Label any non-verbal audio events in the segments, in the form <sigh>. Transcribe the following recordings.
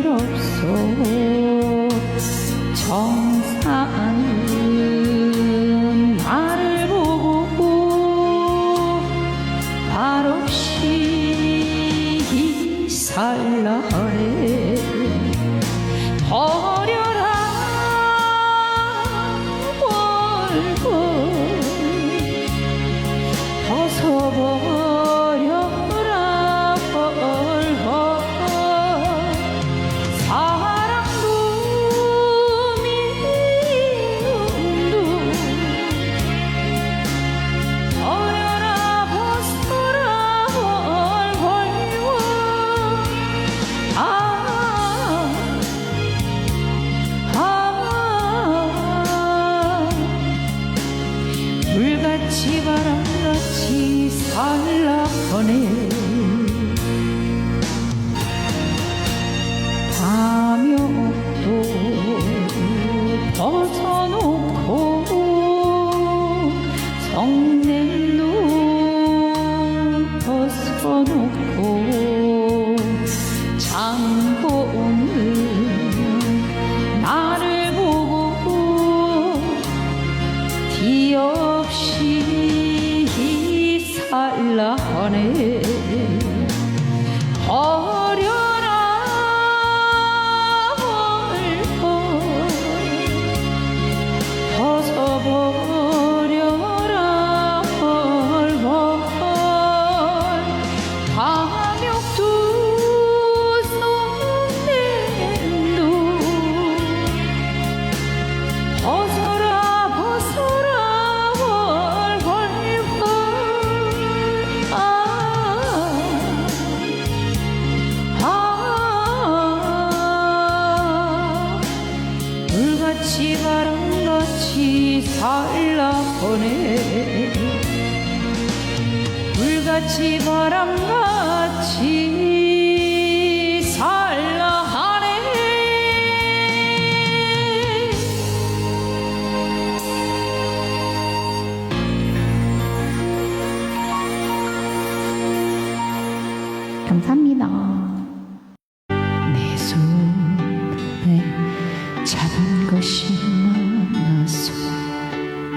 부럽소. 정사는 나를 보고 발 없이 살라 하네. 불같이 바람같이 살라보네. 담요도 벗어놓고 살라보네 불같이 바람같이 살라 하네 감사합니다.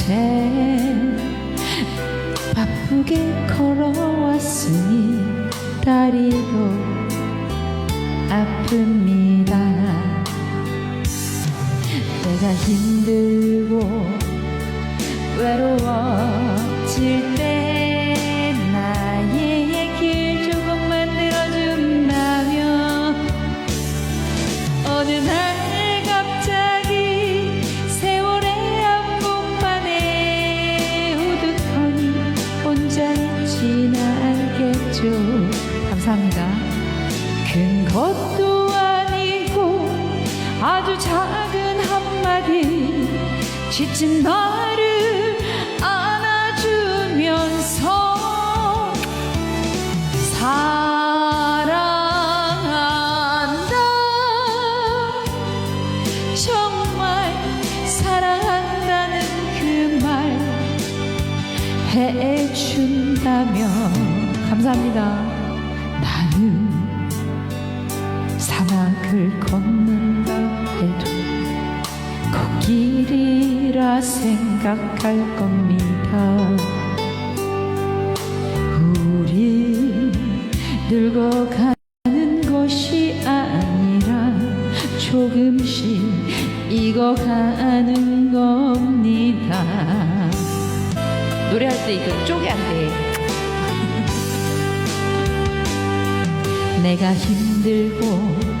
평생 바쁘게 걸어왔으니 다리도 아픕 감사합니다. 큰 것도 아니고 아주 작은 한마디. 지친 나를 안아주면서 사랑한다. 정말 사랑한다는 그 말 해준다면. 감사합니다 사막을 걷는다 해도 코끼리라 생각할 겁니다. 우리 늙어 가는 것이 아니라 조금씩 익어가는 겁니다. 노래할 때 이거 쪼개 안 돼. 내가 힘들고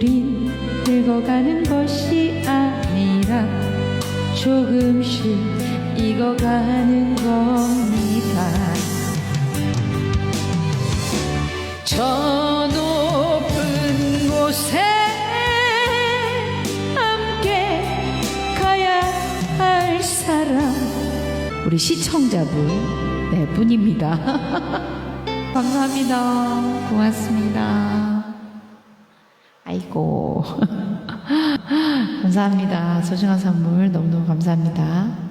우리 늙어가는 것이 아니라 조금씩 익어가는 겁니다. 저 높은 곳에 함께 가야 할 사람 우리 시청자분 네 분입니다. <laughs> 감사합니다. 고맙습니다. 아이고 <laughs> 감사합니다. 소중한 선물 너무너무 감사합니다.